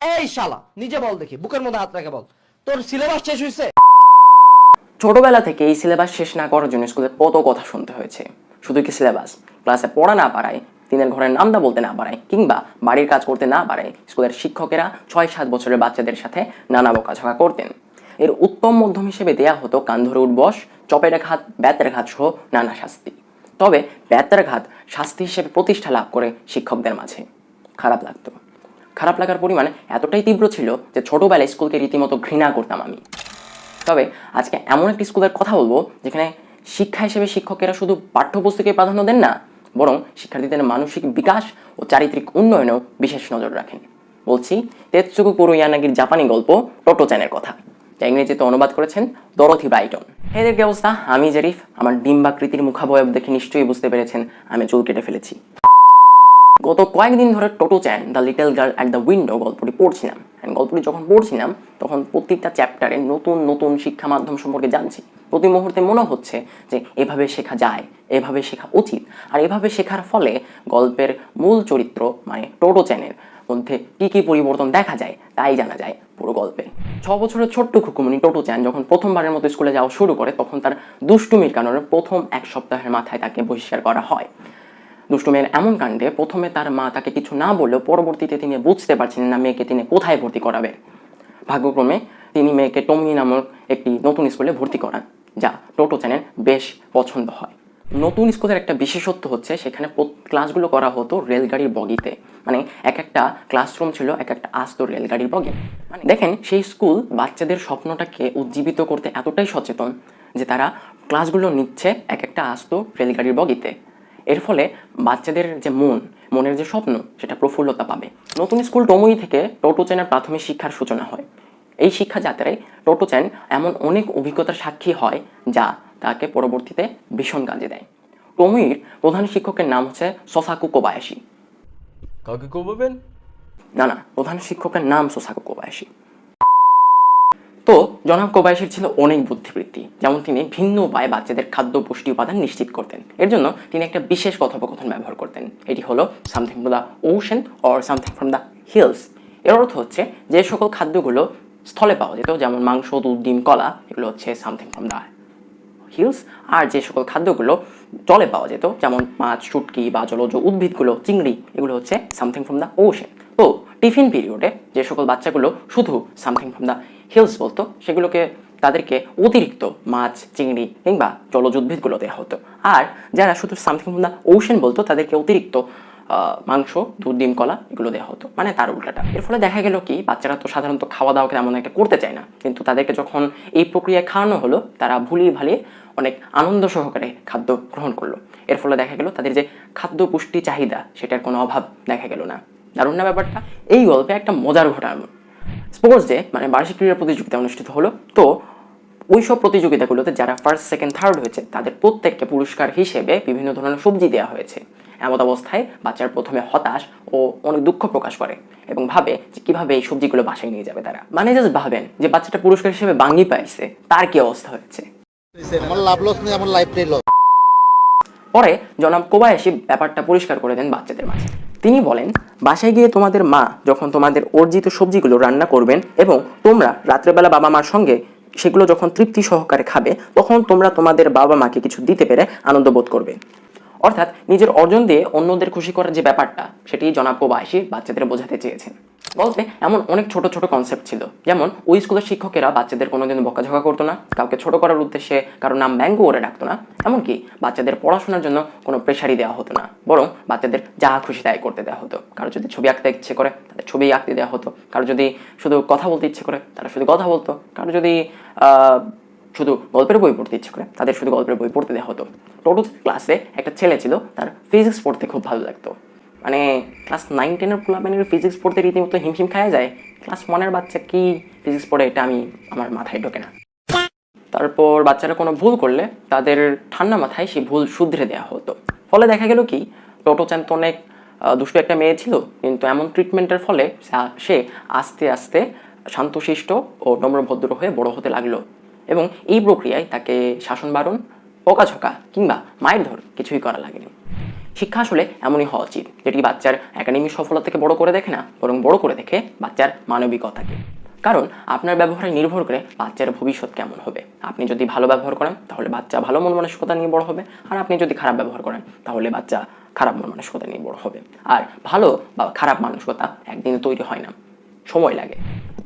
এই শালা, নিজে বল দেখি, বুকের মধ্যে হাত রেখে বল। তোর সিলেবাস শেষ হয়েছে ছোটবেলা থেকে এই সিলেবাস শেষ না করার জন্য স্কুলে কত কথা শুনতে হয়েছে। শুধু কি সিলেবাস ক্লাসে পড়া না পারায় দিনের ঘরের নামটা বলতে না পারায় কিংবা বাড়ির কাজ করতে না পারায় স্কুলের শিক্ষকেরা ছয় সাত বছরের বাচ্চাদের সাথে নানা বকাঝকা করতেন। এর উত্তম মধ্যম হিসেবে দেয়া হতো কান ধরে উঠবস চপের ঘাত ব্যাতের ঘাত সহ নানা শাস্তি। তবে ব্যাতের ঘাত শাস্তি হিসেবে প্রতিষ্ঠা লাভ করে শিক্ষকদের মাঝে। খারাপ লাগতো। খারাপ লাগার পরিমাণ এতটাই তীব্র ছিল যে ছোটবেলায় স্কুলকে রীতিমতো ঘৃণা করতাম আমি। তবে আজকে এমন একটি স্কুলের কথা বলব, যেখানে শিক্ষা হিসেবে শিক্ষকেরা শুধু পাঠ্যপুস্তকে প্রাধান্য দেন না, বরং শিক্ষার্থীদের মানসিক বিকাশ ও চারিত্রিক উন্নয়নেও বিশেষ নজর রাখেন। বলছি তেৎসুকু কুরু ইয়ানাগির জাপানি গল্প টোটো চ্যানের কথা, যা ইংরেজিতে অনুবাদ করেছেন দরথি ব্রাইটন। এদের কি অবস্থা? আমি জেরিফ, আমার ডিম্বাকৃতির মুখাবয়ব দেখে নিশ্চয়ই বুঝতে পেরেছেন আমি চুল কেটে ফেলেছি। গত কয়েকদিন ধরে Totto chan, the little girl at the window গল্পটি পড়ছিলাম। অ্যান্ড গল্পটি যখন পড়ছিলাম, তখন প্রত্যেকটা চ্যাপ্টারে নতুন নতুন শিক্ষা মাধ্যম সম্পর্কে জানছি। প্রতি মুহূর্তে মনে হচ্ছে যে এভাবে শেখা যায়, এভাবে শেখা উচিত, আর এভাবে শেখার ফলে গল্পের মূল চরিত্র মানে টোটো চ্যানের, মধ্যে কী কী পরিবর্তন দেখা যায়, তাই জানা যায় পুরো গল্পে। ছ বছরের ছোট্ট খুকুমনি টোটো চ্যান যখন প্রথমবারের মতো স্কুলে যাওয়া শুরু করে, তখন তার দুষ্টুমির কারণে প্রথম এক সপ্তাহের মাথায় তাকে বহিষ্কার করা হয়। দুষ্টুমের এমন কাণ্ডে প্রথমে তার মা তাকে কিছু না বললেও পরবর্তীতে তিনি বুঝতে পারছিলেন না মেয়েকে তিনি কোথায় ভর্তি করাবেন ভাগ্যক্রমে তিনি মেয়েকে টমি নামক একটি নতুন স্কুলে ভর্তি করান, যা টোটো চ্যানেল বেশ পছন্দ হয়। নতুন স্কুলের একটা বিশেষত্ব হচ্ছে সেখানে ক্লাসগুলো করা হতো রেলগাড়ির বগিতে। মানে এক একটা ক্লাসরুম ছিল এক একটা আস্ত রেলগাড়ির বগি। মানে দেখেন, সেই স্কুল বাচ্চাদের স্বপ্নটাকে উজ্জীবিত করতে এতটাই সচেতন যে তারা ক্লাসগুলো নিচ্ছে এক একটা আস্ত রেলগাড়ির বগিতে। এর ফলে বাচ্চাদের যে মন মনের যে স্বপ্ন সেটা প্রফুল্লতা পাবে। নতুন স্কুল টমুই থেকে টোটো চ্যানের প্রাথমিক শিক্ষার সূচনা হয়। এই শিক্ষা যাত্রায় টোটো চ্যান এমন অনেক অভিজ্ঞতার সাক্ষী হয় যা তাকে পরবর্তীতে ভীষণ কাজে দেয়। টমুইর প্রধান শিক্ষকের নাম হচ্ছে সসাকু কোবায়াশি কাকে কমাবেন না না প্রধান শিক্ষকের নাম সোসাকু কোবায়াশি তো জনাব কোবায়াশির ছিল অনেক বুদ্ধিবৃত্তি। যেমন তিনি ভিন্ন উপায়ে বাচ্চাদের খাদ্য পুষ্টি উপাদান নিশ্চিত করতেন। এর জন্য তিনি একটা বিশেষ কথোপকথন ব্যবহার করতেন। এটি হলো something from the ocean or something from the hills এর অর্থ হচ্ছে যে সকল খাদ্যগুলো স্থলে পাওয়া যেত, যেমন মাংস, দুধ, ডিম, কলা, এগুলো হচ্ছে সামথিং ফ্রম দ্য হিলস আর যে সকল খাদ্যগুলো জলে পাওয়া যেত, যেমন মাছ, শুটকি, বা জলজ উদ্ভিদগুলো, চিংড়ি, এগুলো হচ্ছে সামথিং ফ্রম দ্য ওশেন তো টিফিন পিরিয়ডে যে সকল বাচ্চাগুলো শুধু সামথিং ফ্রম দ্য হিলস বলতো, সেগুলোকে তাদেরকে অতিরিক্ত মাছ, চিংড়ি কিংবা জলজ উদ্ভিদগুলো দেওয়া হতো। আর যারা শুধু সামথিং ফ্রম দ্য ওশেন বলতো, তাদেরকে অতিরিক্ত মাংস, দুধ, ডিম, কলা এগুলো দেওয়া হতো। মানে তার উল্টাটা। এর ফলে দেখা গেল কি, বাচ্চারা তো সাধারণত খাওয়া দাওয়া তেমন একটা করতে চায় না। কিন্তু তাদেরকে যখন এই প্রক্রিয়ায় খাওয়ানো হলো, তারা ভুলিয়ে ভালিয়ে অনেক আনন্দ সহকারে খাদ্য গ্রহণ করল। এর ফলে দেখা গেল তাদের যে খাদ্য পুষ্টি চাহিদা, সেটার কোনো অভাব দেখা গেল না। দারুণ না ব্যাপারটা। এই গল্পে একটা মজার ঘটনা স্পোর্টস ডে মানে বার্ষিক ক্রীড়া প্রতিযোগিতা অনুষ্ঠিত হলো তো ওই সব প্রতিযোগিতাগুলোতে যারা ফার্স্ট সেকেন্ড থার্ড হয়েছে তাদের প্রত্যেককে পুরস্কার হিসেবে বিভিন্ন ধরনের সবজি দেওয়া হয়েছে। এমত অবস্থায় বাচ্চারা প্রথমে হতাশ ও অনেক দুঃখ প্রকাশ করে এবং ভাবে যে কীভাবে এই সবজিগুলো বাসায় নিয়ে যাবে তারা। মানে জাস্ট ভাবেন যে বাচ্চাটা পুরস্কার হিসেবে বাঙ্গি পাইছে তার কি অবস্থা হয়েছে? আমার লাভ লস নেই আমার লাইফটাই লস পরে জনাব কোবায়াসি ব্যাপারটা পরিষ্কার করে দেন বাচ্চাদের মাঝে। তিনি বলেন, বাসায় গিয়ে তোমাদের মা যখন তোমাদের অর্জিত সবজিগুলো রান্না করবেন এবং তোমরা রাত্রেবেলা বাবা মার সঙ্গে সেগুলো যখন তৃপ্তি সহকারে খাবে, তখন তোমরা তোমাদের বাবা মাকে কিছু দিতে পেরে আনন্দ বোধ করবে। অর্থাৎ নিজের অর্জন দিয়ে অন্যদের খুশি করার যে ব্যাপারটা, সেটি জনাব বাচ্চাদের বোঝাতে চেয়েছেন। গল্পে এমন অনেক ছোট ছোট কনসেপ্ট ছিল। যেমন ওই স্কুলের শিক্ষকেরা বাচ্চাদের কোনোদিন বকাঝকা করতো না, কাউকে ছোট করার উদ্দেশ্যে কারও নাম ব্যঙ্গ করে ডাকতো না, এমনকি বাচ্চাদের পড়াশোনার জন্য কোনো প্রেশারই দেওয়া হতো না, বরং বাচ্চাদের যা খুশি তাই করতে দেওয়া হতো। কারও যদি ছবি আঁকতে ইচ্ছে করে, তাদের ছবি আঁকতে দেওয়া হতো। কারও যদি শুধু কথা বলতে ইচ্ছে করে, তারা শুধু কথা বলতো। কারও যদি শুধু গল্পের বই পড়তে ইচ্ছে করে, তাদের শুধু গল্পের বই পড়তে দেওয়া হতো। টোটো ক্লাসে একটা ছেলে ছিল, তার ফিজিক্স পড়তে খুব ভালো লাগতো। মানে ক্লাস নাইন টেনের পোলামেনের ফিজিক্স পড়তে রীতিমতো হিমশিম খাওয়া যায় ক্লাস ওয়ানের বাচ্চা কি ফিজিক্স পড়ে এটা আমি আমার মাথায় ঢোকে না। তারপর বাচ্চারা কোনো ভুল করলে তাদের ঠান্ডা মাথায় সেই ভুল শুধরে দেওয়া হতো। ফলে দেখা গেল কি টোটো চ্যান তো অনেক দুষ্টু একটা মেয়ে ছিল, কিন্তু এমন ট্রিটমেন্টের ফলে সে আস্তে আস্তে শান্তশিষ্ট ও নম্রভদ্র হয়ে বড় হতে লাগল এবং এই প্রক্রিয়ায় তাকে শাসন বারণ বকাঝকা কিংবা মায়ের ধর কিছুই করা লাগেনি। শিক্ষা আসলে এমনই হওয়া উচিত, যেটি বাচ্চার একাডেমিক সফলতাকে বড় করে দেখে না, বরং বড় করে দেখে বাচ্চার মানবিকতাকে। কারণ, আপনার ব্যবহারে নির্ভর করে বাচ্চার ভবিষ্যৎ কেমন হবে। আপনি যদি ভালো ব্যবহার করেন, তাহলে বাচ্চা ভালো মন মানসিকতা নিয়ে বড় হবে। আর আপনি যদি খারাপ ব্যবহার করেন, তাহলে বাচ্চা খারাপ মন মানসিকতা নিয়ে বড় হবে। আর ভালো বা খারাপ মানসিকতা একদিনে তৈরি হয় না। সময় লাগে।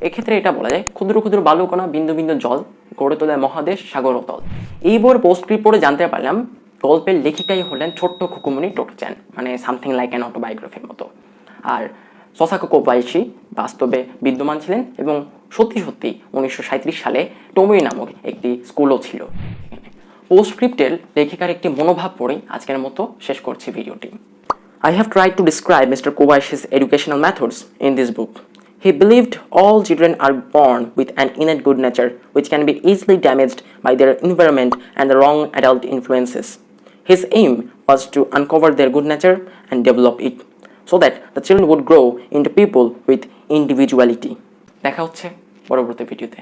এক্ষেত্রে এটা বলা যায় ক্ষুদ্র ক্ষুদ্র বালুকণা, বিন্দু বিন্দু জল, গড়ে তোলায় মহাদেশ সাগর ও তল এই বইয়ের পোস্টক্রিপ্ট পড়ে জানতে পারলাম গল্পের লেখিকাই হলেন ছোট্ট খুকুমনি টোটচ্যান মানে সামথিং লাইক অ্যান অটোবায়োগ্রাফির মতো আর সসাকো কোবাইশি বাস্তবে বিদ্যমান ছিলেন এবং সত্যি সত্যি উনিশশো সালে টমি নামক একটি স্কুলও ছিল পোস্টক্রিপ্টের লেখিকার একটি মনোভাব পড়ে আজকের মতো শেষ করছি ভিডিওটি I have tried to describe Mr. Kobayashi's educational methods in this book. He believed all children are born with an innate good nature which can be easily damaged by their environment and the wrong adult influences. His aim was to uncover their good nature and develop it so that the children would grow into people with individuality. দেখা হচ্ছে পরবর্তী ভিডিওতে